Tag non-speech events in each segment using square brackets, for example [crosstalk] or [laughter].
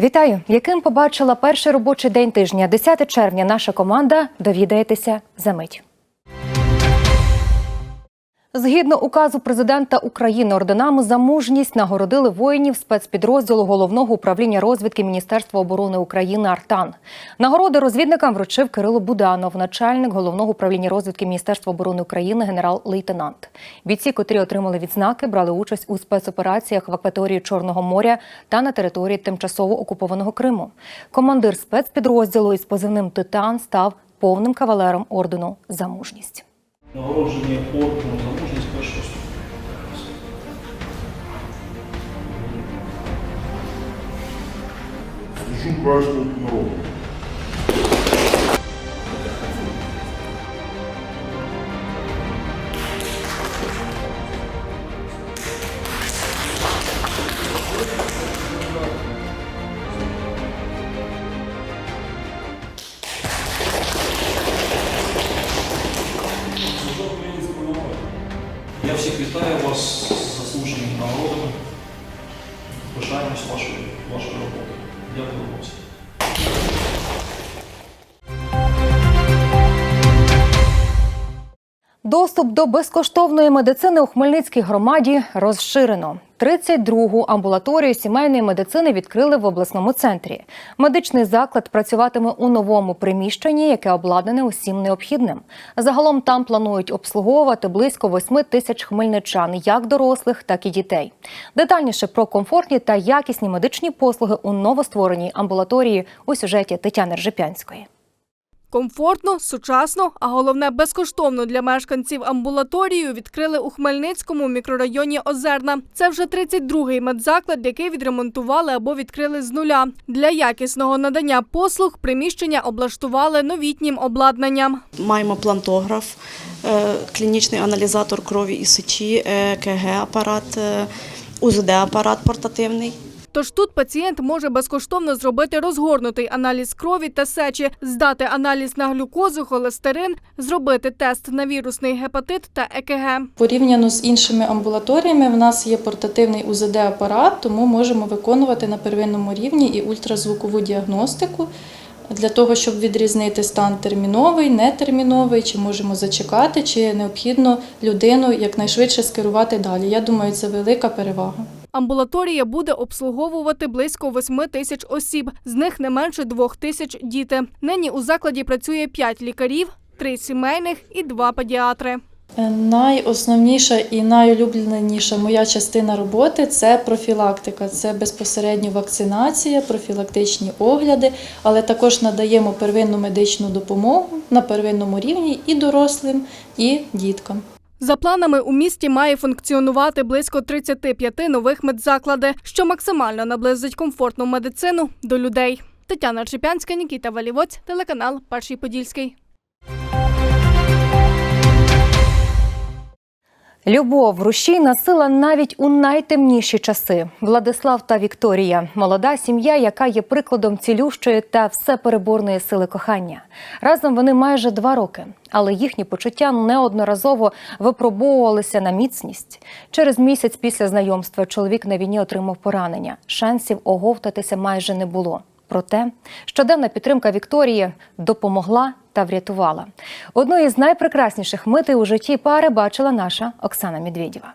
Вітаю! Яким побачила перший робочий день тижня, 10 червня, наша команда довідаєтеся за мить. Згідно указу президента України орденами за мужність нагородили воїнів спецпідрозділу головного управління розвідки Міністерства оборони України Артан. Нагороди розвідникам вручив Кирило Буданов, начальник головного управління розвідки Міністерства оборони України, генерал-лейтенант. Бійці, котрі отримали відзнаки, брали участь у спецопераціях в акваторії Чорного моря та на території тимчасово окупованого Криму. Командир спецпідрозділу із позивним Титан став повним кавалером ордену за мужність. Нагородження орденом за мужність першого ступеня. Служу українському народу. Доступ до безкоштовної медицини у Хмельницькій громаді розширено. 32-гу амбулаторію сімейної медицини відкрили в обласному центрі. Медичний заклад працюватиме у новому приміщенні, яке обладнане усім необхідним. Загалом там планують обслуговувати близько 8 тисяч хмельничан, як дорослих, так і дітей. Детальніше про комфортні та якісні медичні послуги у новоствореній амбулаторії у сюжеті Тетяни Ржепянської. Комфортно, сучасно, а головне безкоштовно для мешканців амбулаторію відкрили у Хмельницькому мікрорайоні Озерна. Це вже 32-й медзаклад, який відремонтували або відкрили з нуля. Для якісного надання послуг приміщення облаштували новітнім обладнанням. Маємо плантограф, е, клінічний аналізатор крові і сечі, ЕКГ апарат, е, УЗД апарат портативний. Тож тут пацієнт може безкоштовно зробити розгорнутий аналіз крові та сечі, здати аналіз на глюкозу, холестерин, зробити тест на вірусний гепатит та ЕКГ. Порівняно з іншими амбулаторіями, в нас є портативний УЗД-апарат, тому можемо виконувати на первинному рівні і ультразвукову діагностику для того, щоб відрізнити стан терміновий, нетерміновий, чи можемо зачекати, чи необхідно людину якнайшвидше скерувати далі. Я думаю, це велика перевага. Амбулаторія буде обслуговувати близько 8 тисяч осіб, з них не менше 2 тисяч діти. Нині у закладі працює 5 лікарів, 3 сімейних і 2 педіатри. Е, Найосновніша і найулюбленіша моя частина роботи це профілактика. Це безпосередньо вакцинація, профілактичні огляди, але також надаємо первинну медичну допомогу на первинному рівні і дорослим, і діткам. За планами у місті має функціонувати близько 35 нових медзаклади, що максимально наблизить комфортну медицину до людей. Тетяна Чепянська, Нікіта Валівоць, телеканал Перший Подільський. Любов рушійна сила навіть у найтемніші часи. Владислав та Вікторія молода сім'я, яка є прикладом цілющої та всепереборної сили кохання. Разом вони майже два роки, але їхні почуття неодноразово випробовувалися на міцність. Через місяць після знайомства чоловік на війні отримав поранення. Шансів оговтатися майже не було. Проте щоденна підтримка Вікторії допомогла та врятувала. Одну із найпрекрасніших митей у житті пари бачила наша Оксана Медведєва.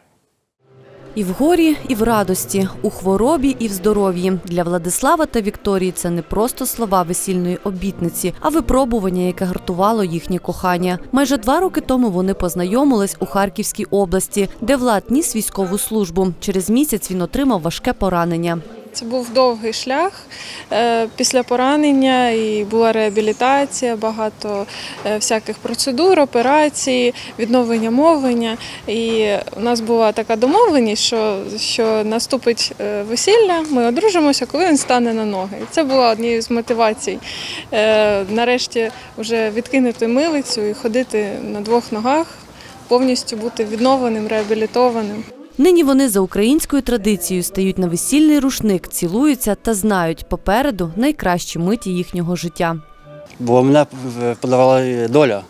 І в горі, і в радості, у хворобі, і в здоров'ї. Для Владислава та Вікторії це не просто слова весільної обітниці, а випробування, яке гартувало їхнє кохання. Майже два роки тому вони познайомились у Харківській області, де Влад ніс військову службу. Через місяць він отримав важке поранення. Це був довгий шлях е, після поранення, і була реабілітація, багато е, всяких процедур, операцій, відновлення мовлення. І у нас була така домовленість, що, що наступить е, весілля, ми одружимося, коли він стане на ноги. І це була однією з мотивацій. Нарешті вже відкинути милицю і ходити на двох ногах, повністю бути відновленим, реабілітованим. Нині вони за українською традицією стають на весільний рушник, цілуються та знають попереду найкращі миті їхнього життя. бо мене подавала доля.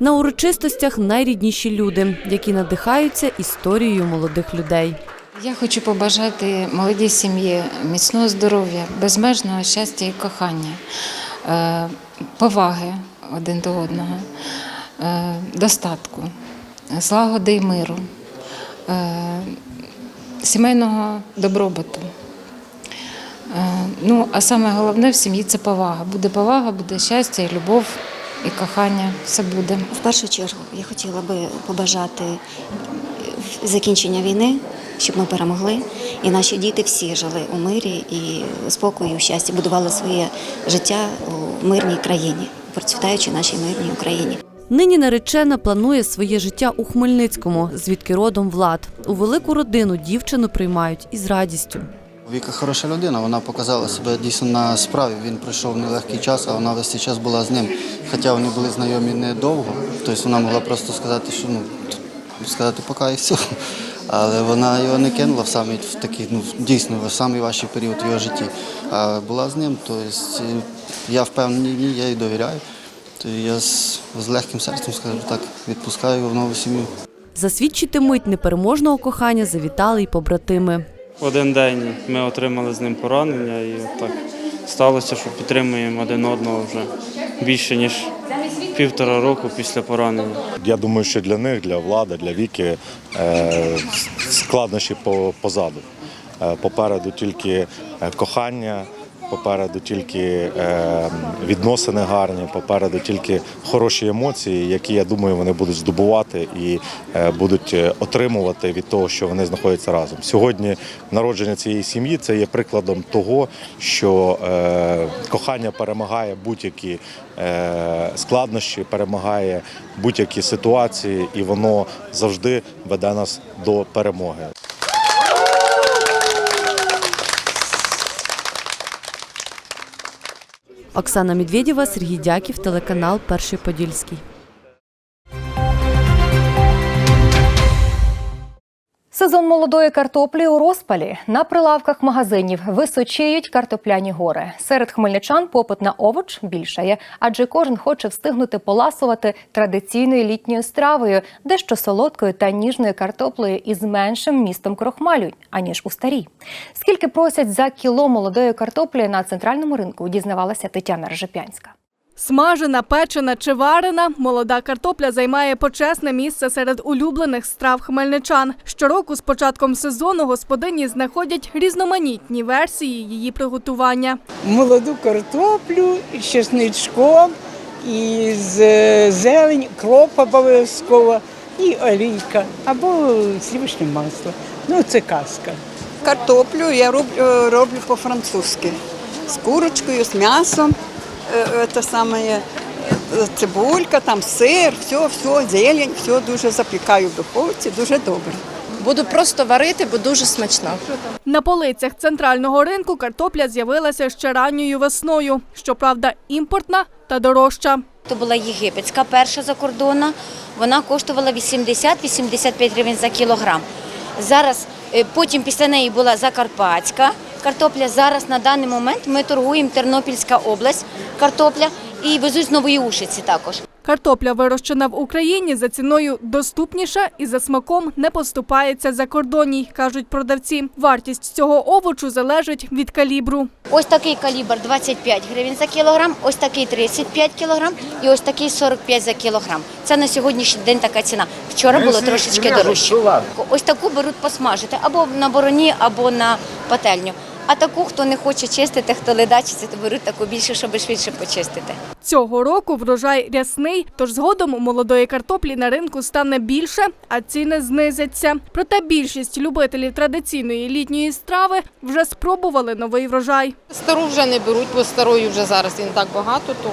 На урочистостях найрідніші люди, які надихаються історією молодих людей. Я хочу побажати молодій сім'ї міцного здоров'я, безмежного щастя і кохання, е, поваги один до одного, е, достатку, злагоди і миру, сімейного добробуту. Е, Ну, а саме головне в сім'ї це повага. Буде повага, буде щастя, і любов, і кохання. Все буде. В першу чергу я хотіла би побажати закінчення війни, щоб ми перемогли, і наші діти всі жили у мирі і у спокої, у щасті, будували своє життя у мирній країні, процвітаючи нашій мирній Україні. Нині наречена планує своє життя у Хмельницькому, звідки родом Влад. У велику родину дівчину приймають із радістю. Віка хороша людина, вона показала себе дійсно на справі. Він пройшов нелегкий час, а вона весь цей час була з ним. Хоча вони були знайомі недовго, тобто вона могла просто сказати, що ну сказати пока і все. Але вона його не кинула в самий в такий, ну дійсно в самий важчий період його житті. А була з ним, тобто я впевнений я їй довіряю. То я з, з легким серцем, скажу так, відпускаю його в нову сім'ю. Засвідчити мить непереможного кохання завітали й побратими. Один день ми отримали з ним поранення, і так сталося, що підтримуємо один одного вже більше ніж півтора року після поранення. Я думаю, що для них, для влади, для віки е, складнощі по- позаду. Е, Попереду тільки е, кохання, попереду тільки е, відносини гарні, попереду тільки хороші емоції, які я думаю, вони будуть здобувати і е, будуть е, отримувати від того, що вони знаходяться разом. Сьогодні народження цієї сім'ї це є прикладом того, що е, кохання перемагає будь-які складнощі, перемагає будь-які ситуації, і воно завжди веде нас до перемоги. Оксана Медведєва, Сергій Дяків, телеканал Перший Подільський. Сезон молодої картоплі у розпалі на прилавках магазинів височіють картопляні гори. Серед хмельничан попит на овоч більшає, адже кожен хоче встигнути поласувати традиційною літньою стравою, дещо солодкою та ніжною картоплею із меншим містом крохмалю, аніж у старій. Скільки просять за кіло молодої картоплі на центральному ринку, дізнавалася Тетяна Ржепянська. Смажена, печена чи варена, молода картопля займає почесне місце серед улюблених страв хмельничан. Щороку з початком сезону господині знаходять різноманітні версії її приготування. молоду картоплю з чесничком, і з е, зелень, кроп обов'язково, і олійка або сливочне масло. Ну, це казка. Картоплю я роблю, роблю по-французьки. З курочкою, з м'ясом. Це саме е, цибулька, там сир, все, все, зелень, все дуже запікаю в духовці, дуже добре. Буду просто варити, бо дуже смачно. На полицях центрального ринку картопля з'явилася ще ранньою весною. Щоправда, імпортна та дорожча. То була єгипетська перша закордонна. Вона коштувала 80-85 гривень за кілограм. Зараз, потім після неї була закарпатська картопля. Зараз на даний момент ми торгуємо Тернопільська область картопля і везуть з Нової Ушиці також. Картопля, вирощена в Україні, за ціною доступніша і за смаком не поступається за кордоній, кажуть продавці. Вартість цього овочу залежить від калібру. Ось такий калібр 25 гривень за кілограм, ось такий 35 кілограм і ось такий 45 за кілограм. Це на сьогоднішній день така ціна. Вчора було трошечки дорожче. Ось таку беруть посмажити або на бороні, або на пательню. А таку, хто не хоче чистити, хто ледачиться, то беруть таку більше, щоб швидше почистити. Цього року врожай рясний, тож згодом молодої картоплі на ринку стане більше, а ціни знизяться. Проте більшість любителів традиційної літньої страви вже спробували новий врожай. Стару вже не беруть, бо старої вже зараз не так багато, то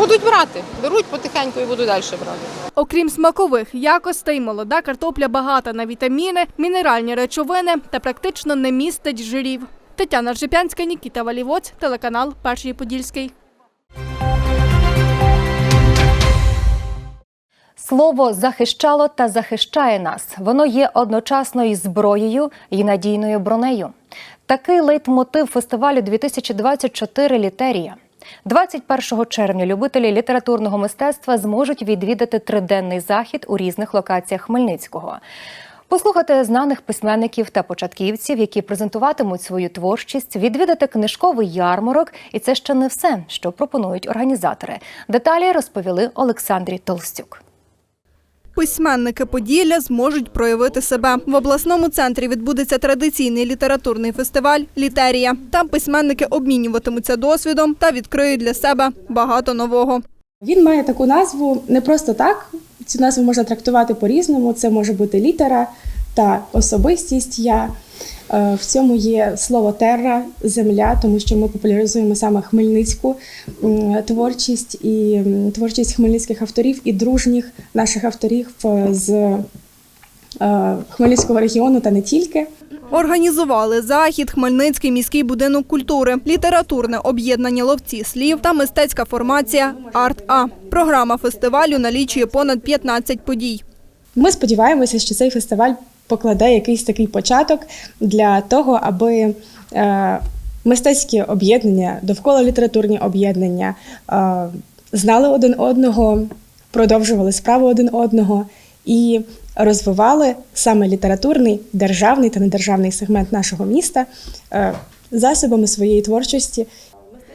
будуть брати. Беруть потихеньку і будуть далі брати. Окрім смакових якостей, молода картопля багата на вітаміни, мінеральні речовини та практично не містить жирів. Тетяна Ржепянська, Нікіта Валівоць, телеканал Перший Подільський. Слово захищало та захищає нас. Воно є одночасно і зброєю, і надійною бронею. Такий лейтмотив фестивалю 2024 Літерія. 21 червня любителі літературного мистецтва зможуть відвідати триденний захід у різних локаціях Хмельницького. Послухати знаних письменників та початківців, які презентуватимуть свою творчість, відвідати книжковий ярмарок, і це ще не все, що пропонують організатори. Деталі розповіли Олександрі Толстюк. Письменники Поділля зможуть проявити себе. В обласному центрі відбудеться традиційний літературний фестиваль Літерія. Там письменники обмінюватимуться досвідом та відкриють для себе багато нового. Він має таку назву не просто так. Цю назву можна трактувати по-різному. Це може бути літера та особистість я. Е, В цьому є слово терра, земля, тому що ми популяризуємо саме хмельницьку творчість і творчість хмельницьких авторів і дружніх наших авторів е, з е, Хмельницького регіону та не тільки. Організували захід Хмельницький міський будинок культури, літературне об'єднання ловці слів та мистецька формація Арт А. Програма фестивалю налічує понад 15 подій. Ми сподіваємося, що цей фестиваль покладе якийсь такий початок для того, аби е, мистецькі об'єднання, довкола літературні об'єднання е, знали один одного, продовжували справу один одного і розвивали саме літературний, державний та недержавний сегмент нашого міста е, засобами своєї творчості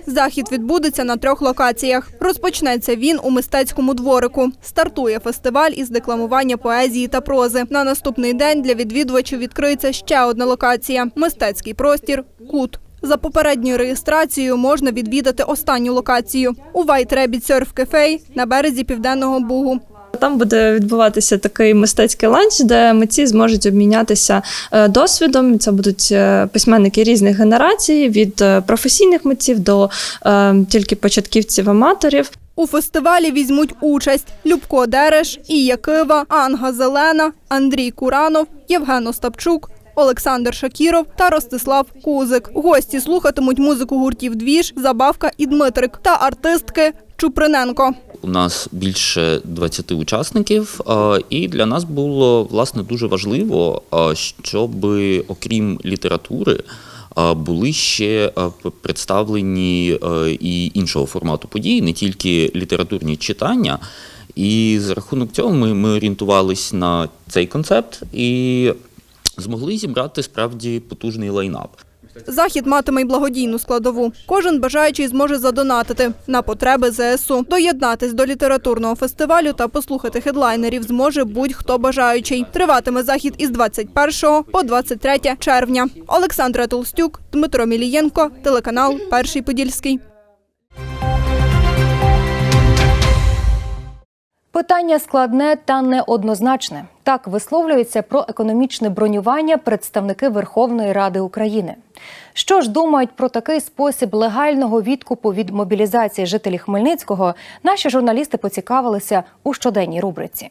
Захід відбудеться на трьох локаціях. Розпочнеться він у мистецькому дворику. Стартує фестиваль із декламування поезії та прози. На наступний день для відвідувачів відкриється ще одна локація мистецький простір Кут. За попередньою реєстрацією можна відвідати останню локацію у White Rabbit Surf на березі Південного Бугу. Там буде відбуватися такий мистецький ланч, де митці зможуть обмінятися е, досвідом. Це будуть е, письменники різних генерацій, від е, професійних митців до тільки початківців-аматорів. У фестивалі візьмуть участь Любко Дереш, Ія Кива, Анга Зелена, Андрій Куранов, Євген Остапчук. Олександр Шакіров та Ростислав Кузик. Гості слухатимуть музику гуртів Двіж, Забавка і Дмитрик та артистки Чуприненко. У нас більше 20 учасників, і для нас було власне дуже важливо, щоб окрім літератури. Були ще представлені і іншого формату події, не тільки літературні читання. І за рахунок цього ми, ми орієнтувались на цей концепт і змогли зібрати справді потужний лайнап. Захід матиме й благодійну складову. Кожен бажаючий зможе задонатити на потреби ЗСУ. Доєднатись до літературного фестивалю та послухати хедлайнерів зможе будь-хто бажаючий. Триватиме захід із 21 по 23 червня. Олександра Толстюк, Дмитро Мілієнко, телеканал Перший Подільський. Питання складне та неоднозначне. Так висловлюються про економічне бронювання представники Верховної Ради України. Що ж думають про такий спосіб легального відкупу від мобілізації жителів Хмельницького? Наші журналісти поцікавилися у щоденній рубриці.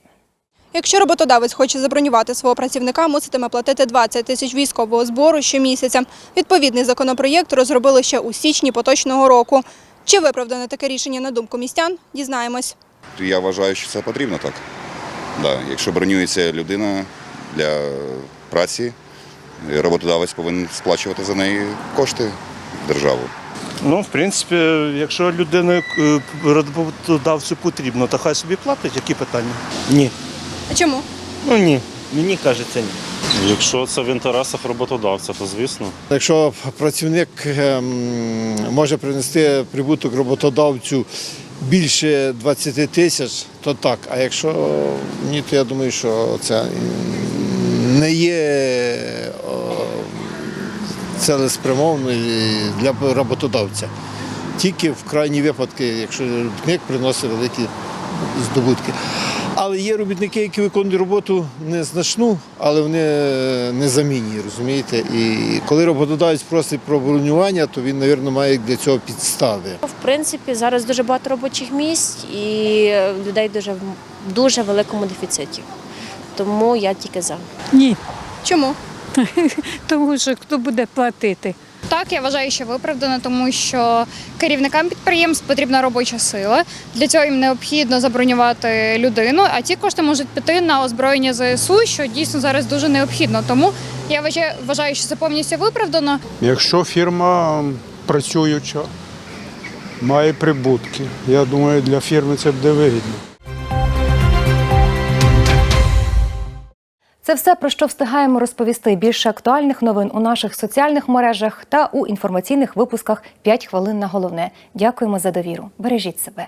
Якщо роботодавець хоче забронювати свого працівника, муситиме платити 20 тисяч військового збору щомісяця. Відповідний законопроєкт розробили ще у січні поточного року. Чи виправдане таке рішення на думку містян? Дізнаємось. Я вважаю, що це потрібно так. Да. Якщо бронюється людина для праці, роботодавець повинен сплачувати за неї кошти в державу. Ну, в принципі, якщо людина е, роботодавцю потрібно, то хай собі платить, які питання? Ні. А чому? Ну ні. Мені кажеться ні. Якщо це в інтересах роботодавця, то звісно. Якщо працівник ем, може принести прибуток роботодавцю більше 20 тисяч, то так. А якщо ні, то я думаю, що це не є о, для роботодавця. Тільки в крайні випадки, якщо робітник приносить великі здобутки. Але є робітники, які виконують роботу незначну, але вони незамінні, розумієте? І коли роботодавець просить про бронювання, то він, мабуть, має для цього підстави. В принципі, зараз дуже багато робочих місць і людей дуже в дуже великому дефіциті. Тому я тільки за. Ні. Чому? [laughs] Тому що хто буде платити? Так, я вважаю, що виправдано, тому що керівникам підприємств потрібна робоча сила. Для цього їм необхідно забронювати людину, а ці кошти можуть піти на озброєння ЗСУ, що дійсно зараз дуже необхідно. Тому я вважаю- що це повністю виправдано. Якщо фірма працююча, має прибутки, я думаю, для фірми це буде вигідно. Це все про що встигаємо розповісти. Більше актуальних новин у наших соціальних мережах та у інформаційних випусках «5 хвилин на головне. Дякуємо за довіру. Бережіть себе.